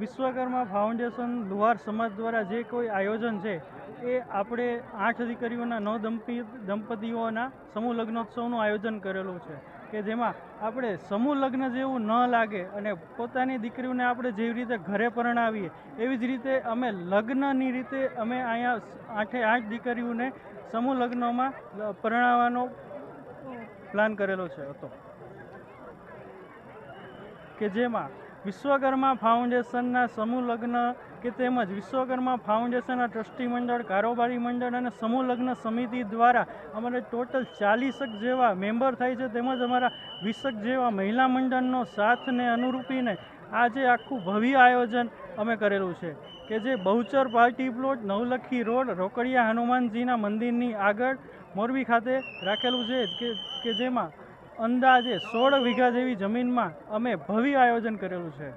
Vishwakarma foundation લુહાર સમાજ દ્વારા જે કોઈ આયોજન છે, એ આપણે આઠ દીકરીઓના નવ દંપી દંપતીઓના સમૂહ લગ્નોત્સવનું આયોજન કરેલું છે. કે જેમાં આપણે સમૂહ લગ્ન જેવું ન લાગે અને પોતાની દીકરીઓને આપણે જેવી રીતે ઘરે પરણાવીએ, એવી જ રીતે અમે લગ્નની રીતે અમે અહીંયા આઠે આઠ દીકરીઓને સમૂહ લગ્નમાં પરણાવવાનો પ્લાન કરેલો છે હતો. કે જેમાં વિશ્વકર્મા ફાઉન્ડેશનના સમૂહ લગ્ન કે તેમજ વિશ્વકર્મા ફાઉન્ડેશનના ટ્રસ્ટી મંડળ, કારોબારી મંડળ અને સમૂહ લગ્ન સમિતિ દ્વારા અમારે ટોટલ ચાલીસક જેવા મેમ્બર થાય છે તેમજ અમારા વીસક જેવા મહિલા મંડળનો સાથને અનુરૂપીને આજે આખું ભવ્ય આયોજન અમે કરેલું છે કે જે Bahuchar party plot, Navlakhi road, Rokadiya હનુમાનજીના મંદિરની આગળ મોરબી ખાતે રાખેલું છે કે જેમાં અંદાજે સોળ વીઘા જેવી જમીનમાં અમે ભવ્ય આયોજન કરેલું છે.